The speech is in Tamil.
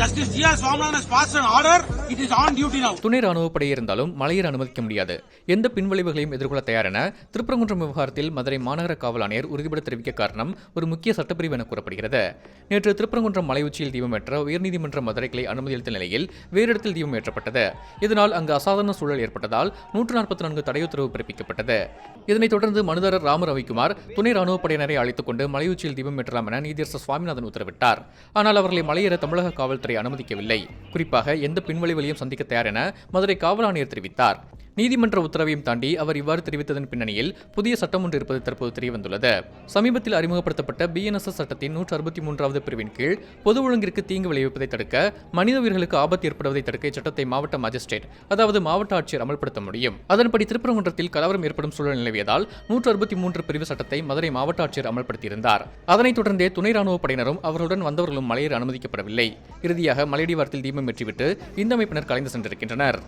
Justice G.R. Swaminathan துணை இருந்தாலும் மலையர் அனுமதிக்க முடியாது. எந்த பின்விளைவுகளையும் எதிர்கொள்ள தயாரென திருப்பரங்குன்றம் விவகாரத்தில் மதுரை மாநகர காவல் ஆணையர் உறுதிபட தெரிவிக்க காரணம் ஒரு முக்கிய சட்டப்பிரிவு என கூறப்படுகிறது. நேற்று திருப்பரங்குன்றம் மலை உச்சியில் தீபம் ஏற்ற உயர்நீதிமன்ற மதுரை கிளை அனுமதி அளித்த நிலையில் வேறு இடத்தில் தீபம் ஏற்றப்பட்டது. இதனால் அங்கு அசாதாரண சூழல் ஏற்பட்டதால் நூற்று நாற்பத்தி நான்கு தடை உத்தரவு பிறப்பிக்கப்பட்டது. இதனைத் தொடர்ந்து மனுதாரர் ராம ரவிக்குமார் துணை ராணுவப்படையினரை அழைத்துக் கொண்டு மலையுச்சியில் தீபம் ஏற்றலாம் என நீதியரசர் சுவாமிநாதன் உத்தரவிட்டார். ஆனால் அவர்களை மலையேற தமிழக காவல்துறை அனுமதிக்கவில்லை. குறிப்பாக எந்த பின்வழிகளையும் சந்திக்க தயார் என மதுரை காவல் ஆணையர் தெரிவித்தார். நீதிமன்ற உத்தரவையும் தாண்டி அவர் இவ்வாறு தெரிவித்ததன் பின்னணியில் புதிய சட்டம் ஒன்று இருப்பது தற்போது தெரியவந்துள்ளது. சமீபத்தில் அறிமுகப்படுத்தப்பட்ட பிஎன்எஸ்எஸ் சட்டத்தின் நூற்று அறுபத்தி மூன்றாவது பிரிவின் கீழ் பொது ஒழுங்கிற்கு தீங்கு விளைவிப்பதை தடுக்க மனித உயிர்களுக்கு ஆபத்து ஏற்படுவதை தடுக்க இச்சட்டத்தை மாவட்ட மாஜிஸ்ட்ரேட் அதாவது மாவட்ட ஆட்சியர் அமல்படுத்த முடியும். அதன்படி திருப்பரங்குன்றத்தில் கலவரம் ஏற்படும் சூழல் நிலவியதால் நூற்று அறுபத்தி மூன்று பிரிவு சட்டத்தை மதுரை மாவட்ட ஆட்சியர் அமல்படுத்தியிருந்தார். அதனைத் தொடர்ந்தே துணை ராணுவ படையினரும் அவர்களுடன் வந்தவர்களும் மலையேற அனுமதிக்கப்படவில்லை. இறுதியாக மலையடிவாரத்தில் தீபம் வெற்றிவிட்டு இந்த அமைப்பினர் கலைந்து சென்றிருக்கின்றனர்.